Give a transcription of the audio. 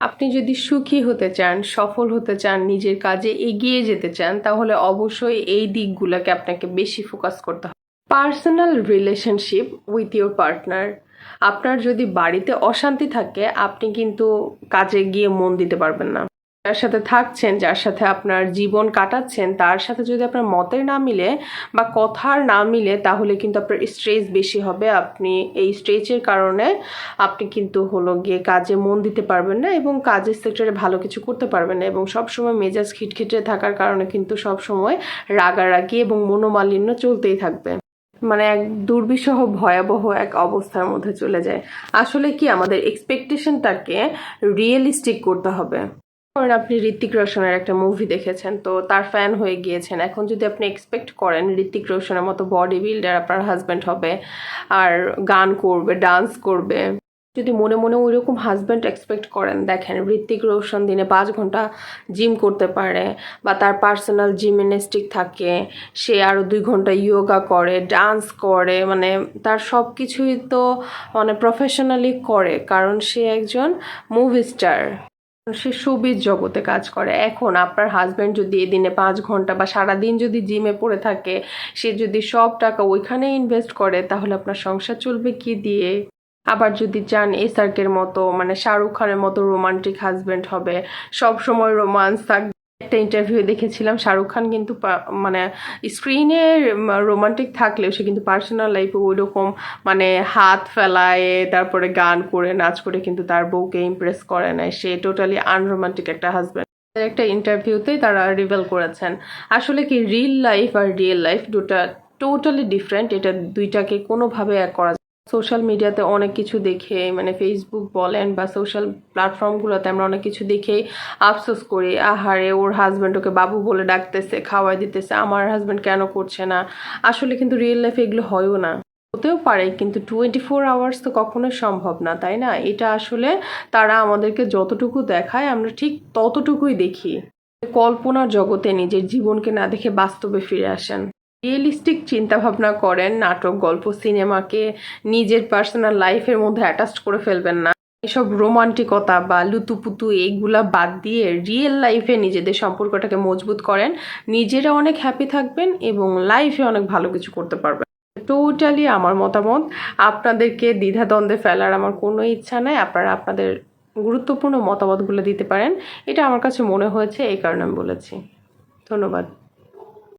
আপনি যদি সুখী হতে চান, সফল হতে চান, নিজের কাজে এগিয়ে যেতে চান, তাহলে অবশ্যই এই দিকগুলোকে আপনাকে বেশি ফোকাস করতে হবে। Personal relationship with your partner আপনার যদি বাড়িতে অশান্তি থাকে, আপনি কিন্তু কাজে গিয়ে মন দিতে পারবেন না। যার সাথে থাকছেন, যার সাথে আপনার জীবন কাটাচ্ছেন, তার সাথে যদি আপনার মতের না মিলে বা কথার না মিলে, তাহলে কিন্তু আপনার স্ট্রেস বেশি হবে। আপনি এই স্ট্রেচের কারণে আপনি কিন্তু হলো গিয়ে কাজে মন দিতে পারবেন না এবং কাজের সেক্টরে ভালো কিছু করতে পারবেন না এবং সবসময় মেজাজ খিটখিটে থাকার কারণে কিন্তু সবসময় রাগারাগি এবং মনোমালিন্য চলতেই থাকবে। মানে এক দুর্বিষহ, ভয়াবহ এক অবস্থার মধ্যে চলে যায়। আসলে কি আমাদের এক্সপেকটেশনটাকে রিয়েলিস্টিক করতে হবে? ধরেন আপনি ঋত্বিক রোশনের একটা মুভি দেখেছেন, তো তার ফ্যান হয়ে গিয়েছেন। এখন যদি আপনি এক্সপেক্ট করেন ঋত্বিক রোশনের মতো বডি বিল্ডার আপনার হাজব্যান্ড হবে, আর গান করবে ডান্স করবে, যদি মনে মনে ওই রকম হাজব্যান্ড এক্সপেক্ট করেন, দেখেন ঋত্বিক রোশন দিনে পাঁচ ঘণ্টা জিম করতে পারে, বা তার পার্সোনাল জিমন্যাস্টিক থাকে, সে আরও দুই ঘণ্টা ইয়োগা করে ডান্স করে মানে তার সব কিছুই তো মানে প্রফেশনালি করে, কারণ সে একজন মুভি স্টার সে শোবিজ জগতে কাজ করে। এখন আপনার হাজব্যান্ড যদি এদিনে পাঁচ ঘণ্টা বা সারাদিন যদি জিমে পড়ে থাকে, সে যদি সব টাকা ওইখানে ইনভেস্ট করে, তাহলে আপনার সংসার চলবে কি দিয়ে? আবার যদি চান এসার্কের মতো মানে শাহরুখ খানের মতো রোমান্টিক হাজব্যান্ড হবে সব সময় রোমান্স থাকবে একটা ইন্টারভিউ দেখেছিলাম, শাহরুখ খান কিন্তু মানে স্ক্রিনে রোমান্টিক থাকলেও সে কিন্তু পার্সোনাল লাইফে ওই রকম মানে হাত ফেলায়, তারপরে গান করে, নাচ করে কিন্তু তার বউকে ইমপ্রেস করে না সে টোটালি আনরোমান্টিক একটা হাজব্যান্ড একটা ইন্টারভিউতেই তারা রিভেল করেছেন। আসলে কি রিল লাইফ আর রিয়েল লাইফ দুটা টোটালি ডিফারেন্ট এটা দুইটাকে কোনোভাবে এক করা সোশ্যাল মিডিয়াতে অনেক কিছু দেখে মানে ফেসবুক বলেন বা সোশ্যাল প্ল্যাটফর্মগুলোতে আমরা অনেক কিছু দেখেই আফসোস করি। আহারে, ওর হাজব্যান্ড ওকে বাবু বলে ডাকতেছে, খাওয়াই দিতেছে, আমার হাজব্যান্ড কেন করছে না? আসলে কিন্তু রিয়েল লাইফে এগুলো হয়ও না। হতেও পারে, কিন্তু টোয়েন্টি ফোর আওয়ার্স তো কখনোই সম্ভব না, তাই না? এটা আসলে তারা আমাদেরকে যতটুকু দেখায়, আমরা ঠিক ততটুকুই দেখি। কল্পনার জগতে নিজের জীবনকে না দেখে বাস্তবে ফিরে আসেন। রিয়েলিস্টিক চিন্তাভাবনা করেন, নাটক, গল্প, সিনেমাকে নিজের পার্সোনাল লাইফের মধ্যে অ্যাটাচ করে ফেলবেন না। এসব রোমান্টিকতা বা লুতুপুতু এইগুলা বাদ দিয়ে রিয়েল লাইফে নিজেদের সম্পর্কটাকে মজবুত করেন। নিজেরা অনেক হ্যাপি থাকবেন এবং লাইফে অনেক ভালো কিছু করতে পারবেন। টোটালি আমার মতামত। আপনাদেরকে দ্বিধাদ্বন্দ্বে ফেলার আমার কোনো ইচ্ছা নাই। আপনারা আপনাদের গুরুত্বপূর্ণ মতামতগুলো দিতে পারেন। এটা আমার কাছে মনে হয়েছে, এই কারণে আমি বলেছি। ধন্যবাদ।